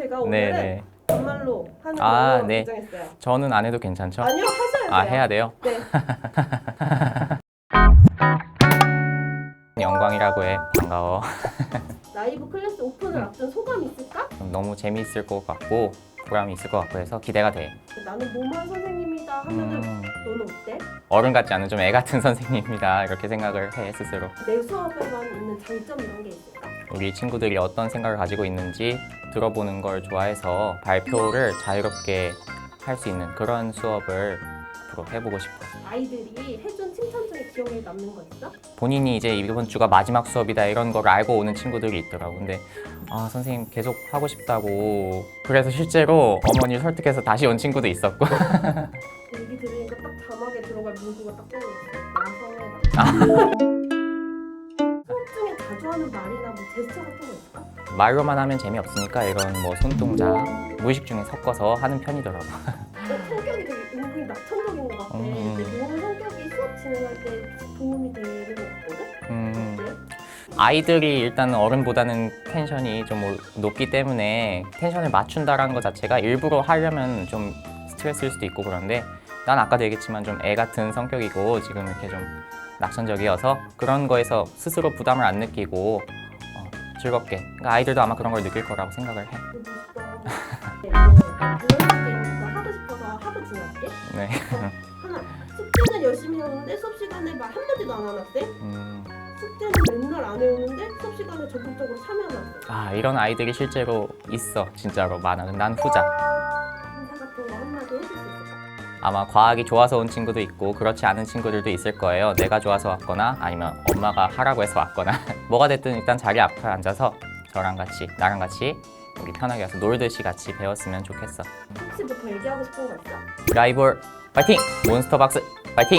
제가 네, 오늘은 네. 반말로 하는 아, 걸로 네. 결정했어요. 저는 안 해도 괜찮죠? 아니요, 하셔야 돼요. 아, 해야 돼요? 네. 영광이라고 해. 반가워. 라이브 클래스 오픈을 앞둔 소감 있을까? 너무 재미있을 것 같고 보람이 있을 것 같고 해서 기대가 돼. 나는 뭐만 선생님이다 하면은 음, 너는 어때? 어른 같지 않은 좀 애 같은 선생님이다 이렇게 생각을 해 스스로. 내 수업에만 있는 장점 이런 게 있을까? 우리 친구들이 어떤 생각을 가지고 있는지 들어보는 걸 좋아해서 발표를 자유롭게 할 수 있는 그런 수업을 앞으로 해보고 싶어요. 아이들이 해준 칭찬 중에 기억에 남는 거 있어? 본인이 이제 이번 주가 마지막 수업이다 이런 걸 알고 오는 친구들이 있더라고. 근데 아 선생님 계속 하고 싶다고. 그래서 실제로 어머니를 설득해서 다시 온 친구도 있었고. 얘기 들으니까 딱 자막에 들어갈 문구가 딱. 나성해라. 수업 중에 자주 하는 말이나 뭐 제스처 같은 거 있을까? 말로만 하면 재미없으니까 이런 뭐 손동작 무의식 중에 섞어서 하는 편이더라고. 어, 성격이 되게 은근히 낙천적인 것 같아. 음. 근데 너는 성격이 수업 진행할 때 도움이 되는 것 같거든? 음, 어때? 아이들이 일단 어른보다는 텐션이 좀 올- 높기 때문에 텐션을 맞춘다라는 것 자체가 일부러 하려면 좀 스트레스일 수도 있고 그런데 난 아까도 얘기했지만 좀 애 같은 성격이고 지금 이렇게 좀 낙천적이어서 그런 거에서 스스로 부담을 안 느끼고 어, 즐겁게 그러니까 아이들도 아마 그런 걸 느낄 거라고 생각을 해. 네, 하고 싶어서. 네. 하나, 숙제는 열심히 해오는데 수업 시간에 말 한마디도 안 하는 학생? 음, 숙제는 맨날 안 해오는데 수업 시간에 적극적으로 참여하는 학생? 아 이런 아이들이 실제로 있어 진짜로 많아. 난 후자. 인사 같은 거 한마디 있을까? 아마 과학이 좋아서 온 친구도 있고 그렇지 않은 친구들도 있을 거예요. 내가 좋아서 왔거나 아니면 엄마가 하라고 해서 왔거나 뭐가 됐든 일단 자리 앞에 앉아서 저랑 같이 나랑 같이 우리 편하게 와서 놀듯이 같이 배웠으면 좋겠어. 혹시 뭐 더 얘기하고 싶은 거 있어? 라이벌 파이팅! 몬스터 박스 파이팅!